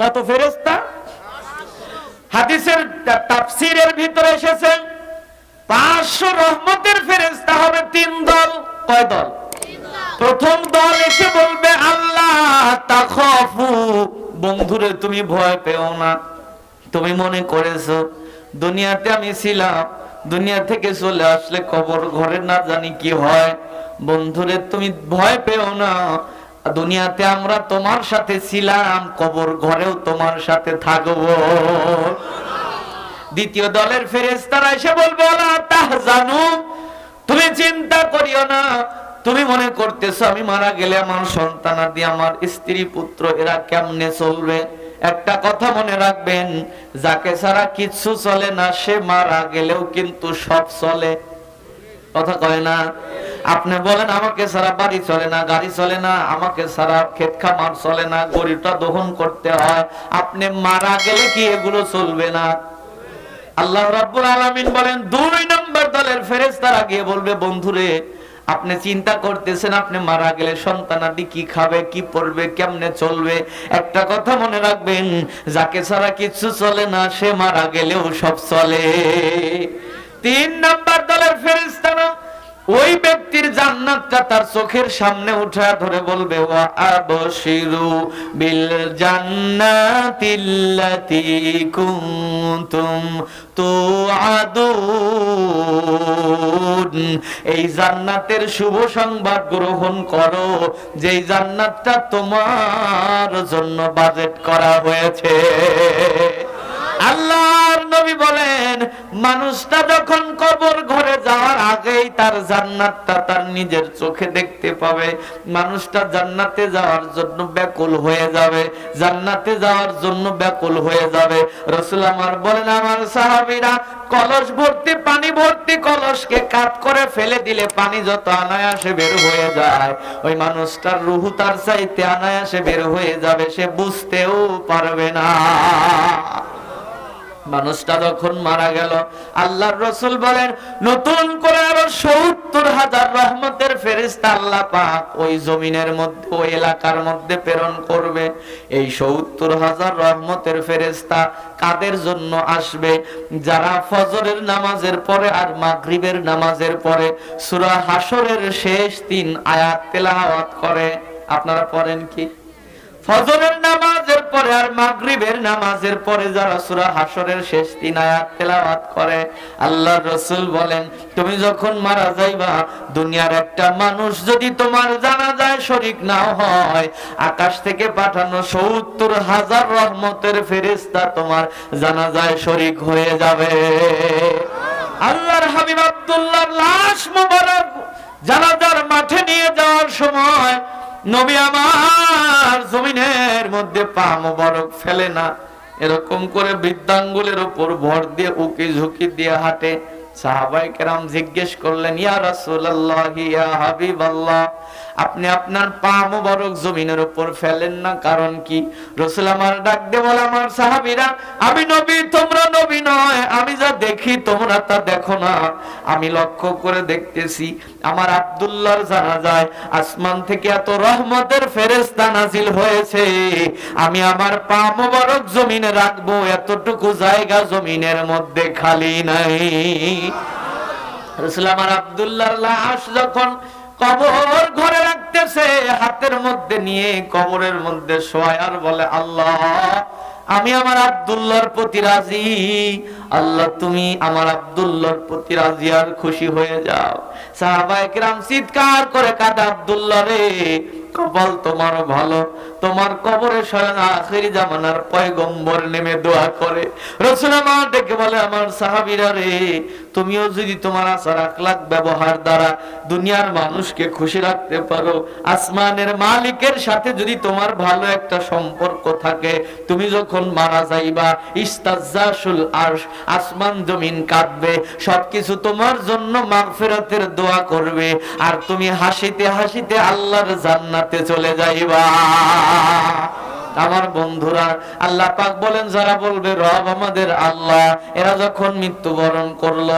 কত ফেরেস্তা হাদিসের তাফসীরের ভিতরে এসেছে, পাঁচশো রহমতের ফেরেস্তা হবে তিন দল। কয় দল? প্রথম দল এসে বলবে, আল্লাহ, তাখফু, বন্ধুরে, তুমি ভয় পেও না। তুমি মনে করেছ, দুনিয়াতে আমি ছিলাম, দুনিয়া থেকে চলে আসলে কবর ঘরে না জানি কি হয়। বন্ধুরে, তুমি ভয় পেও না। দুনিয়াতে আমরা তোমার সাথে ছিলাম, কবর ঘরেও তোমার সাথে থাকব। দ্বিতীয় দলের ফেরেস্তারা এসে বলব জানু তুমি চিন্তা করিও না। তুমি মনে করতেছো আমি মারা গেলে আমার সন্তানাদি আমার স্ত্রী, পুত্র, এরা কেমনে চলবে? একটা কথা মনে রাখবেন, যাকে ছাড়া কিচ্ছু চলে না, সে মারা গেলেও কিন্তু সব চলে। কথা কয় না? আপনি বলেন, আমাকে ছাড়া বাড়ি চলে না, গাড়ি চলে না, আমাকে ছাড়া ক্ষেত খামার চলে না গরিবটা দহন করতে হয়। আপনি মারা গেলে কি এগুলো চলবে না? আল্লাহ রাব্বুল আলামিন বলেন, দুই নম্বর দলের ফেরেশতারা গিয়ে বলবে, বন্ধুরে, আপনি চিন্তা করতেছেন, আপনি মারা গেলে সন্তানাদি কি খাবে, কি পড়বে, কেমনে চলবে? একটা কথা মনে রাখবেন, যাকে ছাড়া কিছু চলে না, সে মারা গেলেও সব চলে। তিন নাম্বার দলের ফেরেশতারা ওই ব্যক্তির জান্নাতটা তার চোখের সামনে উঠা ধরে বলবে, ওয়া আবশিরু বিল জান্নাতিল্লাতি কুনতুম তুআদুন। এই জান্নাতের শুভ সংবাদ গ্রহণ করো, যেই জান্নাতটা তোমার জন্য বাজেট করা হয়েছে। আল্লাহর নবী বলেন, মানুষটা যখন কবর ঘরে যাওয়ার আগেই তার জান্নাতটা তার নিজের চোখে দেখতে পাবে। মানুষটা জান্নাতে যাওয়ার জন্য ব্যাকুল হয়ে যাবে। জান্নাতে যাওয়ার জন্য ব্যাকুল হয়ে যাবে। রসুল আমার বলেন, আমার সাহাবীরা কলস ভর্তি, পানি ভর্তি কলসকে কাট করে ফেলে দিলে পানি যত অনায়াসে বের হয়ে যায়। ওই মানুষটার রুহু তার চাইতে অনায়াসে বের হয়ে যাবে, সে বুঝতেও পারবে না। মানুষটা যখন মারা গেল, আল্লাহর রসুল বলেন, নতুন করে আরও সত্তর হাজার রহমতের ফেরিস্তা আল্লাহ পাক ওই জমিনের মধ্যে, ওই এলাকার মধ্যে প্রেরণ করবে। এই সত্তর হাজার রহমতের ফেরেস্তা কাদের জন্য আসবে? যারা ফজরের নামাজের পরে আর মাগরিবের নামাজের পরে সূরা হাসরের শেষ তিন আয়াত তেলাওয়াত করে। আপনারা পড়েন কি? ফজরের নামাজের পরে আর মাগরিবের নামাজের পরে যারা সূরা হাসরের শেষ তিন আয়াত করে বলেন, তুমি যখন মারা যাইবা, দুনিয়ার একটা মানুষ যদি তোমার জানাজায় শরীক না হয়, আকাশ থেকে পাঠানো সত্তর হাজার রহমতের ফেরেশতা তোমার জানাজায় শরীক হয়ে যাবে। আল্লাহর হাবিব আব্দুল্লাহর লাশ মোবারক জানাজার মাঠে নিয়ে যাওয়ার সময় নবী আমার জমিনের মধ্যে পা মোবারক ফেলে না। এরকম করে বৃদ্ধাঙ্গুলের উপর ভর দিয়ে উকি ঝুঁকি দিয়ে হাঁটে। সাহাবাই কেরাম জিজ্ঞেস করলেন, ইয়া রাসুল্লাহ ইয়া হাবিবাল্লাহ আপনি আপনার পা মোবারক জমিনের উপর ফেলেন না, কারণ কি? রসুল আমার ডাক দে বলে, আমার সাহাবীরা, আমি নবী, তোমরা নবী নয়। আমি যা দেখি, তোমরা তা দেখো না। আমি লক্ষ্য করে দেখতেছি, আমার আব্দুল্লাহর জানা যায় আসমান থেকে এত রহমতের ফেরেশতা নাজিল হয়েছে। আমি আমার পা মোবারক জমিনে রাখব, এতটুকু জায়গা জমিনের মধ্যে খালি নাই। রসুল আমার আব্দুল্লাহর লাশ যখন কবর ঘরে রাখতেছে, হাতের মধ্যে নিয়ে কবরের মধ্যে শোয় আর বলে, আল্লাহ, আমি আমার আব্দুল্লাহর প্রতি রাজি। আল্লাহ, তুমি আমার আব্দুল্লার প্রতি রাজি আর খুশি হয়ে যাও। সাহাবায়ে কিরাম চিৎকার করে কাদা, আবদুল্লাহ রে, কপাল তোমার ভালো। তোমার কবরে আখেরি জামানার পয়গম্বর নেমে দোয়া করে। রসুল আমার ডেকে বলে, আমার সাহাবীরা রে, তুমিও যদি তোমার আচার আখলাক ব্যবহার দ্বারা দুনিয়ার মানুষকে খুশি রাখতে পারো, আসমানের মালিকের সাথে যদি তোমার ভালো একটা সম্পর্ক থাকে, তুমি যখন মারা যাইবা ইস্তাজাসুল আরশ, আসমান জমিন কাঁদবে, সবকিছু তোমার জন্য মাগফিরাতের দোয়া করবে, আর তুমি হাসিতে হাসিতে আল্লাহর জান্নাতে চলে যাইবা। আমার বন্ধুরা, আল্লাহ পাক বলেন, যারা বলবে, রব আমাদের আল্লাহ এরা যখন মৃত্যুবরণ করল,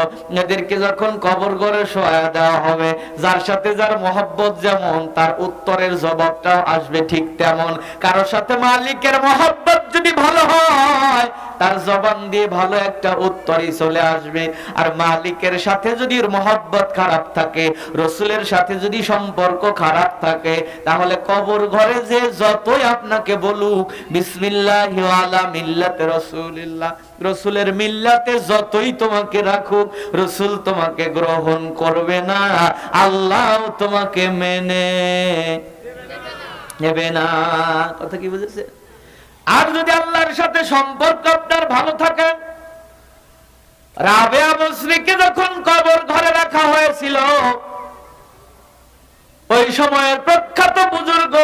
এদেরকে যখন কবর গড়ে সহায়া দেওয়া হবে, যার সাথে যার মহব্বত যেমন, তার উত্তরের জবাবটাও আসবে ঠিক তেমন। কারোর সাথে মালিকের মহব্বত যদি ভালো হয়, তার জবান দিয়ে ভালো একটা উত্তরই চলে আসবে। আর মালিকের সাথে যদি মহব্বত খারাপ থাকে, রসুলের সাথে যদি সম্পর্ক খারাপ থাকে, তাহলে কবর ঘরে যে যতই আপনাকে বলুক, বিসমিল্লাহ আলা মিল্লাতে রসুলিল্লাহ। রসুলের মিল্লাতে যতই তোমাকে রাখুক, রসুল তোমাকে গ্রহণ করবে না, আল্লাহ তোমাকে মেনে নেবে না। কথা কি বুঝেছে আর যদি আল্লাহর সাথে সম্পর্ক আপনার ভালো থাকে রাবেয়া মুসরিকে যখন কবর ঘরে রাখা হয়েছিল, ওই সময়ের প্রখ্যাত বুজুর্গ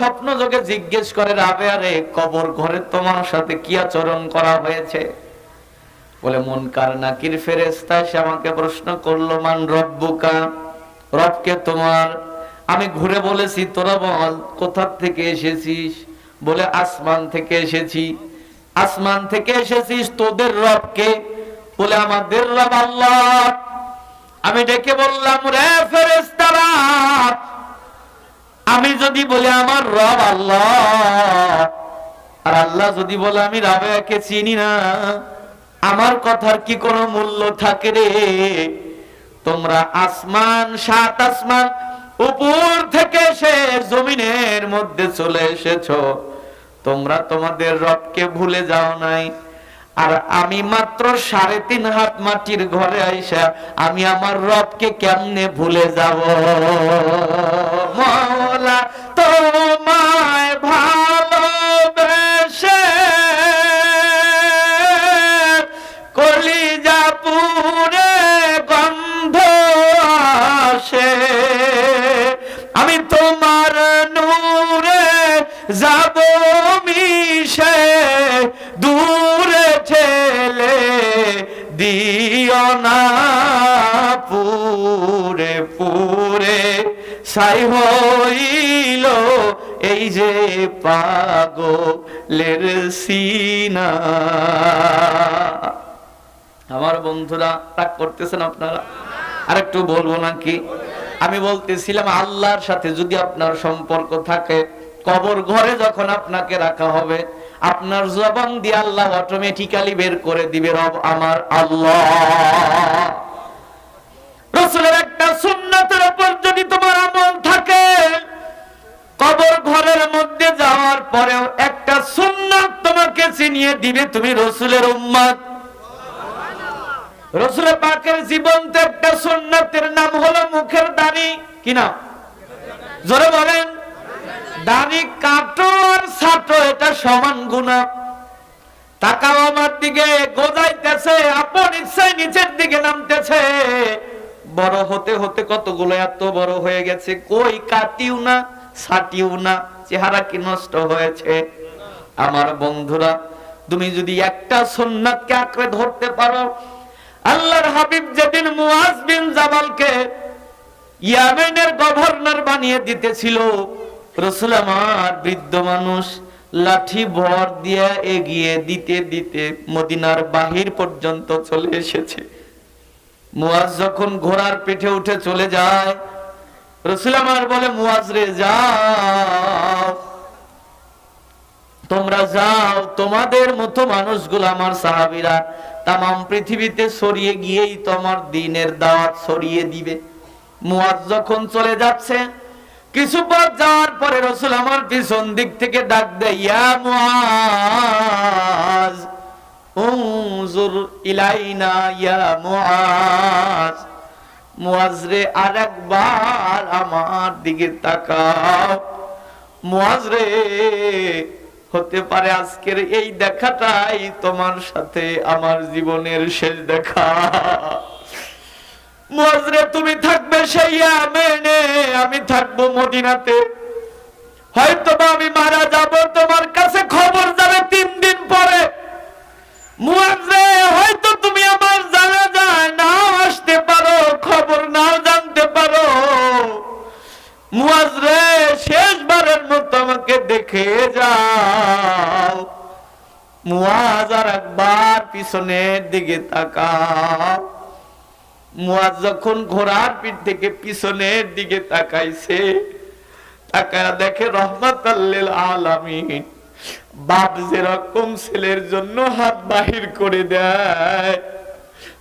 স্বপ্ন যোগে জিজ্ঞেস করে রাবেয়া রে কবর ঘরে তোমার সাথে কি আচরণ করা হয়েছে? বলে, মন কার নাকির ফেরেস্তা সে আমাকে প্রশ্ন করল, মান রব্বুকা? রবকে তোমার। আমি ঘুরে বলেছি, তোরা বল কোথা থেকে এসেছিস? বলে, আসমান থেকে এসেছি। আসমান থেকে এসেছিস তোদের রবকে। বলে, আমাদের রব আল্লাহ। আমি ডেকে বললাম, রে ফেরেস্তারা আমি যদি বলি, আমার রব আল্লাহ, আর আল্লাহ যদি বলে, আমি রাবেয়াকে চিনি না, আমার কথার কি কোনো মূল্য থাকে রে? তোমরা আসমান, সাত আসমান উপর থেকে সে জমিনের মধ্যে চলে এসেছ। তোমরা তোমাদের রবকে ভুলে যাও নাই। আর আমি মাত্র সাড়ে তিন হাত মাটির ঘরে আইসা আমি আমার রবকে কেমনে ভুলে যাব? মৌলা তোমায় মিশে দূরে ঠেলে দিও না পুরে পুরে। সাই হইল এই যে সিনা। আমার বন্ধুরা, রাগ করতেছেন আপনারা? আর একটু বলব নাকি? আমি বলতেছিলাম, আল্লাহর সাথে যদি আপনার সম্পর্ক থাকে কবর ঘরে যখন আপনাকে রাখা হবে, আপনার জবান দিয়ে আল্লাহ অটোমেটিক্যালি বের করে দিবে, রব আমার আল্লাহ। রসুলের একটা সুন্নতের উপর যদি তোমার আমল থাকে, কবর ঘরের মধ্যে যাওয়ার পরেও একটা সুন্নাত তোমাকে চিনিয়ে দিবে তুমি রসুলের উম্মাদ রসুল পাকের জীবন্ত একটা সুন্নাতের নাম হলো মুখের দাড়ি। কিনা জোরে বলেন। দাড়ি কাটো আর ছাটো, এটা সমান গুণা। তাকাও আমার দিকে, গোজাইতেছে, আপন ইচ্ছায় নিচের দিকে নামতেছে। বড় হতে হতে কতগুলো, এত বড় হয়ে গেছে। কই কাটিও না, ছাটিও না, চেহারা কি নষ্ট হয়েছে? আমার বন্ধুরা, তুমি যদি একটা সুন্নাতকে আঁকড়ে ধরতে পারো, আল্লাহর হাবিব যেদিন মুয়াজ বিন জামালকে ইয়ামেনের গভর্নর বানিয়ে দিতেছিল রসুল আমার বৃদ্ধ মানুষ, লাঠি ভর দিয়ে এগিয়ে দিতে দিতে মদিনার বাহির পর্যন্ত চলে এসেছে। মুয়াজ যখন ঘোড়ার পিঠে উঠে চলে যায়, রসুল আমার বলে, মুয়াজ রে, যাও। তোমরা যাও, তোমাদের মতো মানুষগুলো আমার সাহাবিরা তাম পৃথিবীতে সরিয়ে গিয়েই তোমার দিনের দাওয়াত সরিয়ে দিবে। মুয়াজ যখন চলে যাচ্ছে কিছু পথ যাওয়ার পরে রসুল আমার পিছন দিক থেকে ডাক দেয়, ইয়া মুয়াজ উনজুর ইলাইনা, ইয়া মুয়াজ মুয়াজ রে, আরেকবার আমার দিকে তাকাও। মুয়াজ রে, হতে পারে আজকের এই দেখাটাই তোমার সাথে আমার জীবনের শেষ দেখা। মজরে তুমি থাকবে সেই আমেনে। আমি থাকব মদিনাতে। হয়তো বা আমি মারা যাব, তোমার কাছে খবর যাবে তিন দিন পরে। মুয়াজ্জে হয়তো তুমি আমার জানা যায় নাও আসতে পারো, খবর নাও জানতে পারো। মুয়াজ্জে শেষবারের মতো আমাকে দেখে যাও। মুয়াজ আর একবার পিছনের দিকে তাকাও। মুয়াজ যখন ঘোড়ার পিঠ থেকে পিছনের দিকে তাকাইছে, তাকায় দেখে রহমত আলামিন বাপ যেরকম ছেলের জন্য হাত বাহির করে দেয়,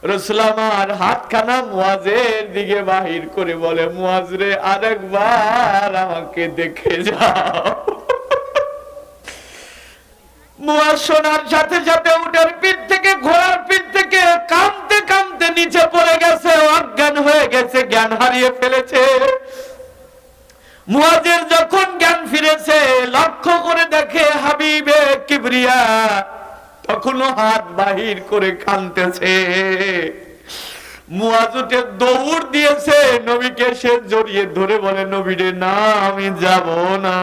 রসুল আমার হাতখানা মুয়াজের দিকে বাহির করে বলে মুয়াজ রে আরেকবার আমাকে দেখে যাও। মুয়াজ শোনার সাথে সাথে উটের পিঠ থেকে, ঘোড়ার পিঠ যখন জ্ঞান ফিরেছে, লক্ষ্য করে দেখে হাবিবে কিবরিয়া তখনও হাত বাহির করে কানতেছে মুয়াজ উঠে দৌড় দিয়েছে, নবীকে সে জড়িয়ে ধরে বলে, নবীরে, না, আমি যাব না।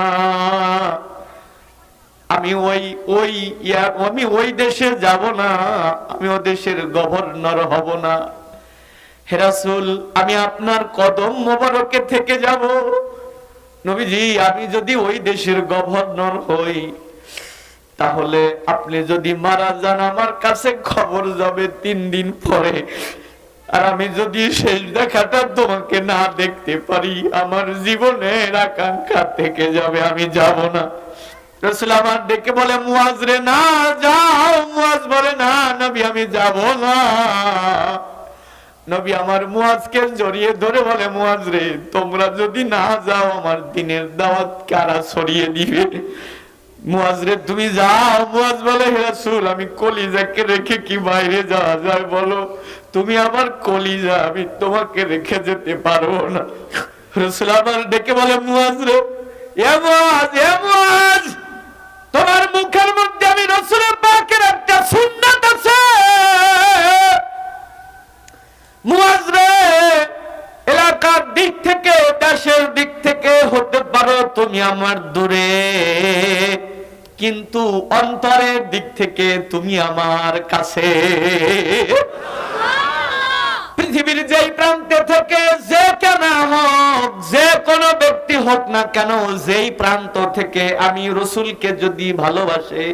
আমি ওই ওই আমি ওই দেশে যাব না, আমি ও দেশের গভর্নর হব না। হেরাসুল আমি আপনার কদম মোবারকে থেকে যাব। নবীজি, আমি যদি ওই দেশের গভর্নর হই, তাহলে আপনি যদি মারা যান, আমার কাছে খবর যাবে তিন দিন পরে। আর আমি যদি শেষ দেখাটা তোমাকে না দেখতে পারি, আমার জীবনের আকাঙ্ক্ষা থেকে যাবে, আমি যাব না। রসুল আমার ডেকে বলে, মুয়াজ রে, না যাও, মুয়াজ বলে, না, নবী, আমি যাব না। নবী আমার মুয়াজকে জড়িয়ে ধরে বলে রে, তোমরা যদি না যাও, আমার দিনের দাওয়াত কারা ছড়িয়ে দিবে? মুয়াজ রে, তুমি যাও। মুয়াজ বলে, হে রাসূল, আমি কলিজাকে রেখে কি বাইরে যাওয়া যায় বলো? তুমি আমার কলিজা, আমি তোমাকে রেখে যেতে পারব না। রসুল আমার ডেকে বলে, মুয়াজ রে, এ মুয়াজ এ মুয়াজ! তোমার মুখের মধ্যে আমি রসুলের পাকের একটা সুন্নাত আছে। এলাকার দিক থেকে দেশের দিক থেকে হতে পারো তুমি আমার দূরে। কিন্তু অন্তরের দিক থেকে তুমি আমার কাছে। পৃথিবীর যেই প্রান্তে থেকে যে কেন ব্যক্তি হোক না কেন, যেই প্রান্ত থেকে আমি রসুলকে যদি ভালোবাসে,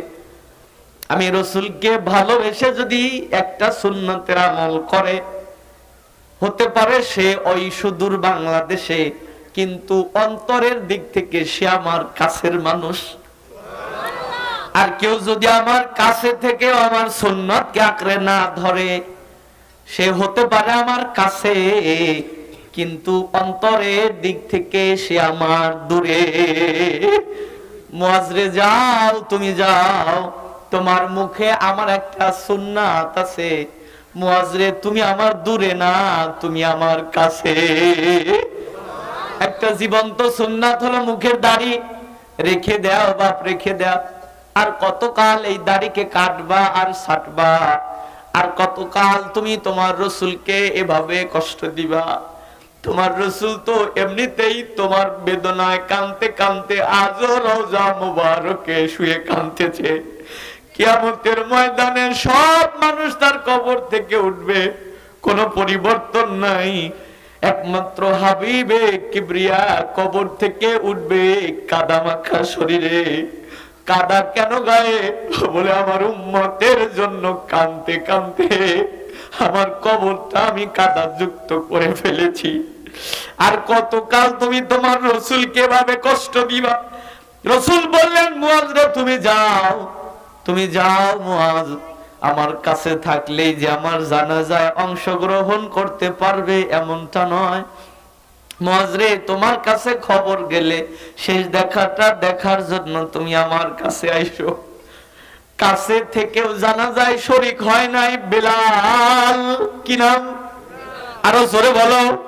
আমি রসুলকে ভালোবেসে যদি একটা সুন্নতের আমল করে, হতে পারে সে ওই সুদূর বাংলাদেশে, কিন্তু অন্তরের দিক থেকে সে আমার কাছের মানুষ। আর কেউ যদি আমার কাছে থেকে আমার সুন্নতকে আঁকড়ে না ধরে, সে হতে পারে আমার কাছে কিন্তু অন্তরের দিক থেকে সে আমার দূরে। মুয়াজরে যাও তুমি যাও। তোমার মুখে আমার একটা সুন্নাত আছে। মুয়াজরে তুমি আমার দূরে না, তুমি আমার কাছে। একটা জীবন্ত সুন্নাত হলো মুখের দাড়ি। রেখে দাও, বাপ, রেখে দাও। আর কতকাল এই দাড়িকে কাটবা আর ছাটবা আর কতকাল তুমি তোমার রসুলকে এভাবে কষ্ট দিবা? তোমার রসুল তো এমনিতেই তোমার বেদনায় কানতে কানতে আজও রওজা মুবারকে শুয়ে কানতেছে কিয়ামতের ময়দানে সব মানুষ তার কবর থেকে উঠবে, কোনো পরিবর্তন নাই। একমাত্র হাবিবে কিবরিয়া কবর থেকে উঠবে কাদা মাখা শরীরে। কাদা কেন গায়ে? বলে আমার উম্মতের জন্য কানতে কানতে আমার কবরটা আমি কাদা যুক্ত করে ফেলেছি। আর কতকাল তুমি তোমার রসুলকে ভাবে কষ্ট দিবা? রসুল বললেন তুমি যাও তুমি যাও মুয়াজ আমার কাছে থাকলেই যে আমার জানাজায় অংশগ্রহণ করতে পারবে এমনটা নয়। মজরে তোমার কাছে খবর গেলে শেষ দেখাটা দেখার জন্য তুমি আমার কাছে আইসো। কাছে থেকেও জানা যায় শরিক হয় নাই, বেলাল। কি নাম? আরও জোরে বলো।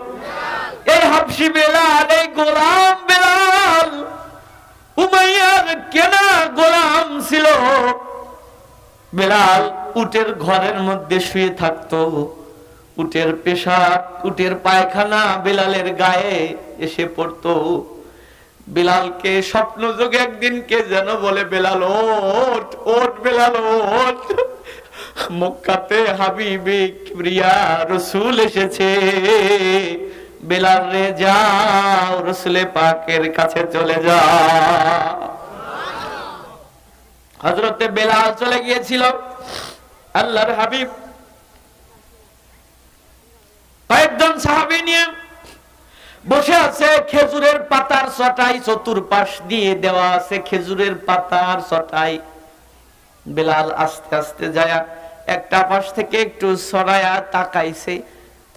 এই হাফসি বেলাল, এই গোলাম বেলাল। উমাইয়ার কেনা গোলাম ছিল। বেলাল উটের ঘরের মধ্যে শুয়ে থাকতো। উটের পেশাব, উটের পায়খানা বেলালের গায়ে এসে পড়তো। বেলালকে স্বপ্ন যোগে একদিন কে যেন বলে, বেলাল ওট ওট বেলাল ওট মক্কাতে হাবিবে কিবরিয়া রসুল এসেছে। রে যাও পাকের কাছে চলে হজরতে বেলাল চলে গিয়েছিল, আল্লাহর হাবিব। কয়েকজন সাহাবি নিয়ে বসে আছে, খেজুরের পাতার চটাই চতুর্পাশ দিয়ে দেওয়া আছে, খেজুরের পাতার চটাই বেলাল আস্তে আস্তে যায়, একটা পাশ থেকে একটু সরায়া তাকাইছে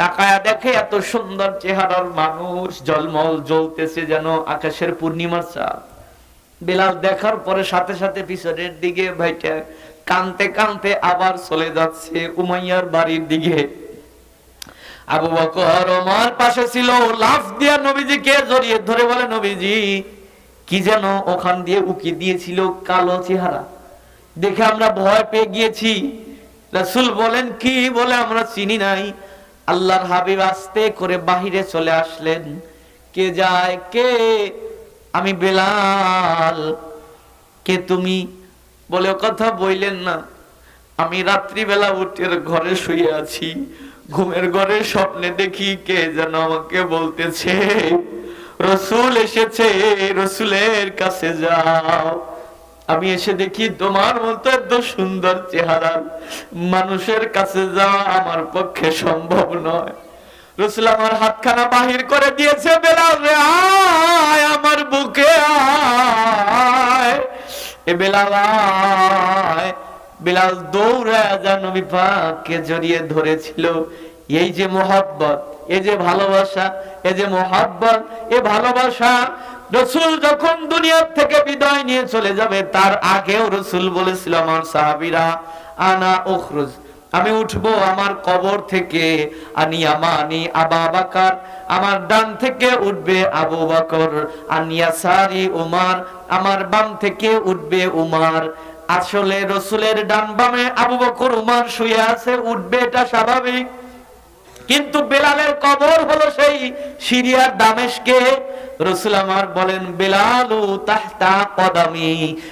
তাকায়া দেখে এত সুন্দর চেহারার মানুষ, জলমল জ্বলতেছে যেন আকাশের পূর্ণিমার চাঁদ বেলাল দেখার পরে সাথে সাথে পিছনের দিকে ভাইটা কানতে কানতে আবার চলে যাচ্ছে উমাইয়ার বাড়ির দিকে। আবু বকর ওমর পাশে ছিল, লাফ দিয়া নবীজিকে জড়িয়ে ধরে বলে, নবীজি, কি যেন ওখান দিয়ে উকি দিয়েছিল কালো চেহারা। দেখে আমরা ভয় পেয়ে গিয়েছি। রাসূল বলেন, কি বলে আমরা চিনি নাই? আল্লাহর হাবিব আস্তে করে বাহিরে চলে আসলেন। কে যায়? কে? আমি বেলাল। কে তুমি? বলে কথা বইলেন না। আমি রাত্রিবেলা উঠের ঘরে শুয়ে আছি। ঘুমের ঘরে স্বপ্নে দেখি কে যেন আমাকে বলতেছে, রসুল এসেছে, রসুলের কাছে যাও। আমি এসে দেখি তোমার মতো এত সুন্দর চেহারা। মানুষের কাছে যাওয়া আমার পক্ষে সম্ভব নয়। রসুল আমার হাতখানা বাহির করে দিয়েছে, বেলাল রে আয় আমার বুকে এ বেলাল বিলাল যা নবী পাককে জড়িয়ে ধরেছিল। এই যে মোহাব্বত, এই যে ভালোবাসা, এই যে মোহাব্বত, এ ভালোবাসা রসুল যখন দুনিয়ার থেকে বিদায় নিয়ে চলে যাবে, তার আগেও রসুল বলেছিল, আমার সাহাবিরা, আনা ওখরুজ আমি উঠবো আমার কবর থেকে, আনি আমানি আবা বাকার, আমার ডান থেকে উঠবে আবু বকর আনিয়া সারি উমার, আমার বাম থেকে উঠবে উমার। আসলে রসুলের ডান বামে আবু বকর উমার শুয়ে আছে, উঠবে এটা স্বাভাবিক। কিন্তু বেলালের কবর হলো সেই সিরিয়ার দামেশকে রসুল আমার বলেন, বেলালু তাহতা কদামি,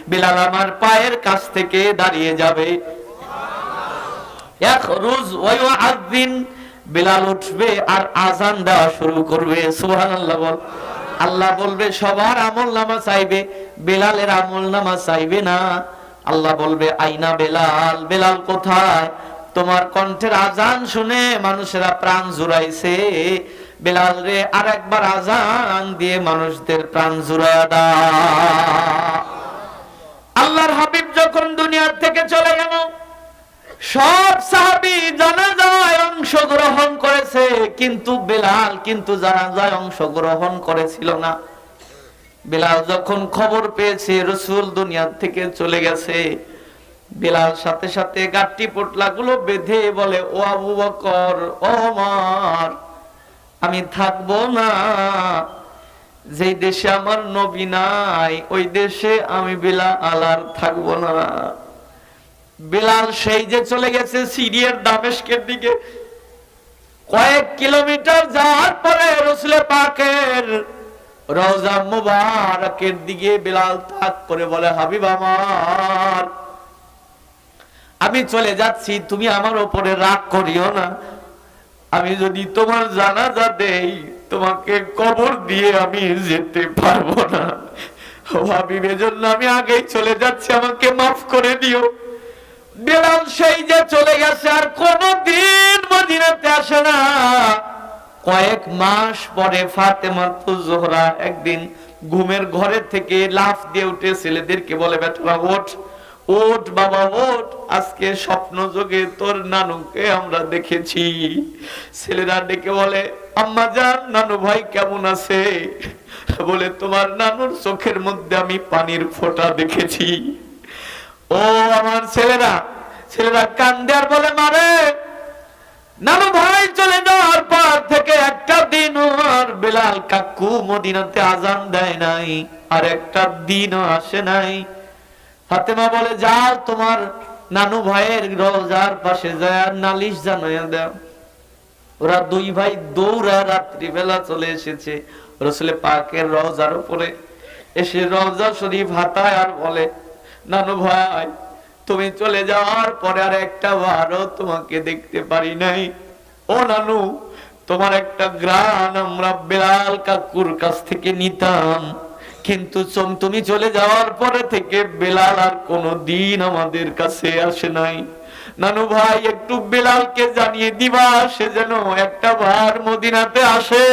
বেলাল আমার পায়ের কাছ থেকে দাঁড়িয়ে যাবে। ইয়াখরুজ ওয়া ইউআযিন বেলাল উঠবে আর আজান দেওয়া শুরু করবে। সুবহানাল্লাহ বল। আল্লাহ বলবে, সবার আমল নামা চাইবে, বেলালের আমল নামা চাইবে না। আল্লাহ বলবে, আইনা বেলাল বেলাল কোথায়? তোমার কণ্ঠের আজান শুনে মানুষেরা প্রাণ জুড়াইছে। বেলাল রে আর একবার আজান দিয়ে মানুষদের প্রাণ জুড়ায় দা আল্লাহর হাবিব যখন দুনিয়ার থেকে চলে গেল, সব সাহাবি জানাজায় অংশগ্রহণ করেছে, কিন্তু বেলাল কিন্তু জানাজায় অংশগ্রহণ করেছিল না। বেলাল যখন খবর পেয়েছে, রসুল দুনিয়ার থেকে চলে গেছে, বেলাল সাথে সাথে গাঠটি পোটলা গুলো বেঁধে বলে, ও আবু বকর, ও আমার আমি থাকব না। যেই দেশে আমার নবী নাই, ওই দেশে আমি বেলাল আর থাকব না। বেলাল সেই যে চলে গেছে সিরিয়ার দামেস্কের দিকে। কয়েক কিলোমিটার যাওয়ার পরে রসুলে পাকের রওজা মুবারকের দিকে বেলাল তাক করে বলে, হাবিব আমার, আমি চলে যাচ্ছি, তুমি আমার ওপরে রাগ করিও না। আমি যদি তোমার জানাজা দেই, তোমাকে কবর দিয়ে আমি যেতে পারব না। ও হাবিব, এজন্য আমি আগেই চলে যাচ্ছি, আমাকে মাফ করে দিও। বেলাল সেই যে চলে গেছে, আর কোনদিন মদিনাতে আসে না। কয়েক মাস পরে ফাতেমা জোহরা একদিন ঘুমের ঘরে থেকে লাফ দিয়ে উঠে ছেলেদেরকে বলে, বেটা, ওঠ। ওঠ বাবা, ওট, আজকে স্বপ্ন যোগে তোর নানুকে আমরা দেখেছি। ছেলেরা ডেকে বলে, আম্মা জান নানু ভাই কেমন আছে? বলে, তোমার নানুর চোখের মধ্যে আমি পানির ফোঁটা দেখেছি। ও আমার ছেলেরা ছেলেরা কান্দে আর বলে, মারে, নানু ভাই চলে যাওয়ার পর থেকে একটা দিন আর বেলাল কাকু মদিনাতে আজান দেয় নাই, আর একটা দিনও আসে নাই। ফাতেমা বলে, যাও তোমার নানু ভাইয়ের রোজার পাশে যায় নালিশ জানাইয়া দাও। ওরা দুই ভাই দৌড়া রাত্রিবেলা চলে এসেছে রসুলে পাকের রওজার উপরে। এসে রওজা শরীফ হাতায় আর বলে, নানু ভাই, তুমি চলে যাওয়ার পরে আর একটা বারও তোমাকে দেখতে পারি নাই। ও নানু, তোমার একটা গ্রান আমরা বেলাল কাকুর কাছ থেকে নিতাম। কিন্তু তুমি চলে যাওয়ার পরে থেকে বেলাল আর কোনো দিন আমাদের কাছে আসে নাই। নানু ভাই, একটু বেলালকে জানিয়ে দিবা, সে যেন একটা বার মদিনাতে আসে।